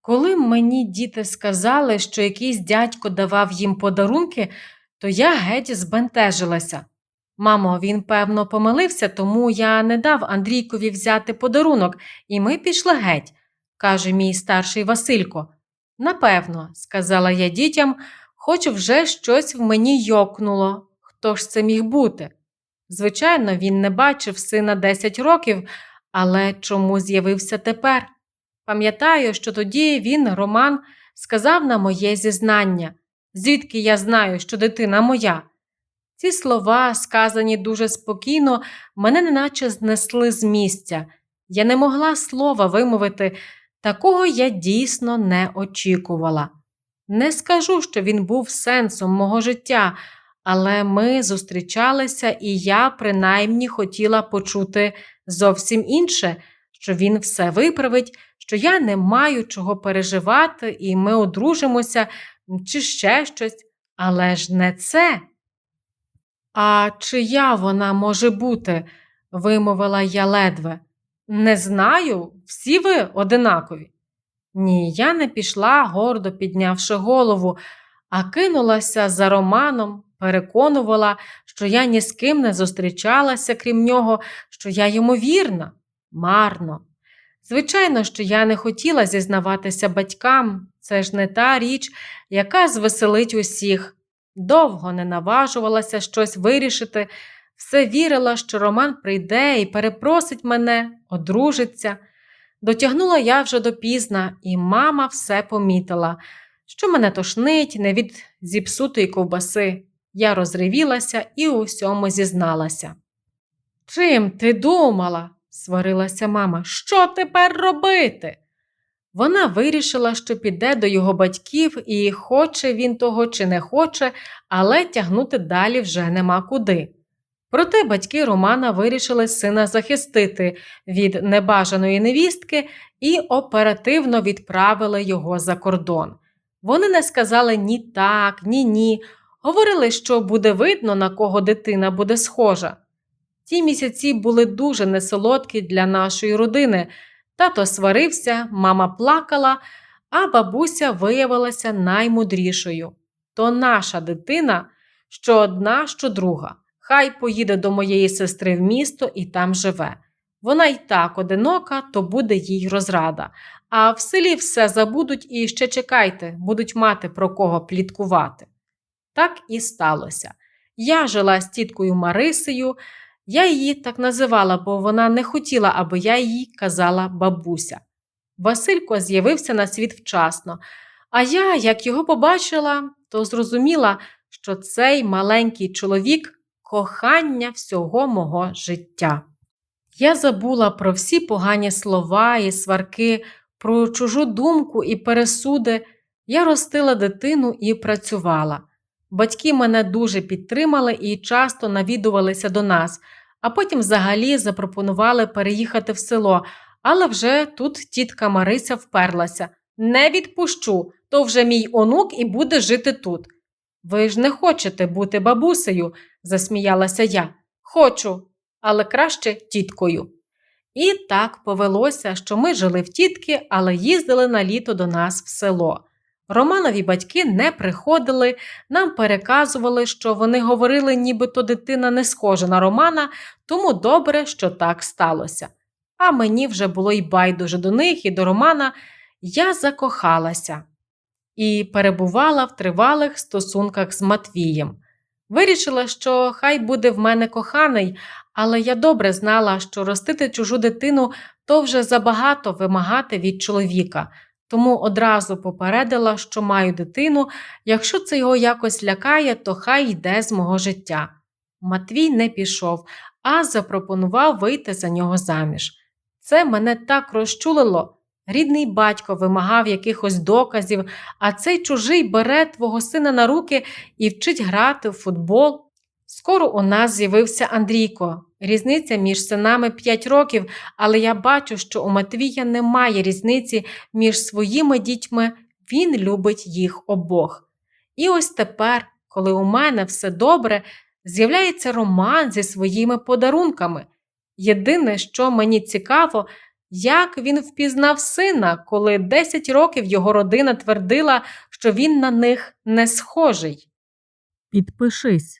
Коли мені діти сказали, що якийсь дядько давав їм подарунки, то я геть збентежилася. Мамо, він, певно, помилився, тому я не дав Андрійкові взяти подарунок, і ми пішли геть, каже мій старший Василько. Напевно, сказала я дітям, хоч вже щось в мені йокнуло. Хто ж це міг бути? Звичайно, він не бачив сина 10 років, але чому з'явився тепер? Пам'ятаю, що тоді він, Роман, сказав на моє зізнання, звідки я знаю, що дитина моя. Ці слова, сказані дуже спокійно, мене неначе знесли з місця. Я не могла слова вимовити, такого я дійсно не очікувала. Не скажу, що він був сенсом мого життя, але ми зустрічалися, і я принаймні хотіла почути зовсім інше, що він все виправить, що я не маю чого переживати, і ми одружимося, чи ще щось, але ж не це. А чия вона може бути? вимовила я ледве. Не знаю, всі ви одинакові. Ні, я не пішла, гордо піднявши голову, а кинулася за Романом, переконувала, що я ні з ким не зустрічалася, крім нього, що я йому вірна, марно. Звичайно, що я не хотіла зізнаватися батькам, це ж не та річ, яка звеселить усіх. Довго не наважувалася щось вирішити, все вірила, що Роман прийде і перепросить мене, одружиться. Дотягнула я вже допізна, і мама все помітила, що мене тошнить не від зіпсутої ковбаси. Я розривілася і у всьому зізналася. Чим ти думала? Сварилася мама. Що тепер робити? Вона вирішила, що піде до його батьків, і хоче він того чи не хоче, але тягнути далі вже нема куди. Проте батьки Романа вирішили сина захистити від небажаної невістки і оперативно відправили його за кордон. Вони не сказали ні так, ні ні. Говорили, що буде видно, на кого дитина буде схожа. Ті місяці були дуже несолодкі для нашої родини. Тато сварився, мама плакала, а бабуся виявилася наймудрішою. То наша дитина, що одна, що друга. Хай поїде до моєї сестри в місто і там живе. Вона й так одинока, то буде їй розрада. А в селі все забудуть і ще чекайте, будуть мати про кого пліткувати. Так і сталося. Я жила з тіткою Марисею, я її так називала, бо вона не хотіла, аби я їй казала бабуся. Василько з'явився на світ вчасно, а я, як його побачила, то зрозуміла, що цей маленький чоловік кохання всього мого життя. Я забула про всі погані слова і сварки, про чужу думку і пересуди. Я ростила дитину і працювала. Батьки мене дуже підтримали і часто навідувалися до нас, а потім взагалі запропонували переїхати в село, але вже тут тітка Марися вперлася. Не відпущу, то вже мій онук і буде жити тут. Ви ж не хочете бути бабусею, засміялася я. Хочу, але краще тіткою. І так повелося, що ми жили в тітки, але їздили на літо до нас в село. Романові батьки не приходили, нам переказували, що вони говорили, нібито дитина не схожа на Романа, тому добре, що так сталося. А мені вже було й байдуже до них і до Романа. Я закохалася і перебувала в тривалих стосунках з Матвієм. Вирішила, що хай буде в мене коханий, але я добре знала, що ростити чужу дитину то вже забагато вимагати від чоловіка, тому одразу попередила, що маю дитину, якщо це його якось лякає, то хай йде з мого життя. Матвій не пішов, а запропонував вийти за нього заміж. Це мене так розчулило. Рідний батько вимагав якихось доказів, а цей чужий бере твого сина на руки і вчить грати в футбол. Скоро у нас з'явився Андрійко. Різниця між синами 5 років, але я бачу, що у Матвія немає різниці між своїми дітьми, він любить їх обох. І ось тепер, коли у мене все добре, з'являється роман зі своїми подарунками. Єдине, що мені цікаво, Як він впізнав сина, коли 10 років його родина твердила, що він на них не схожий? Підпишись.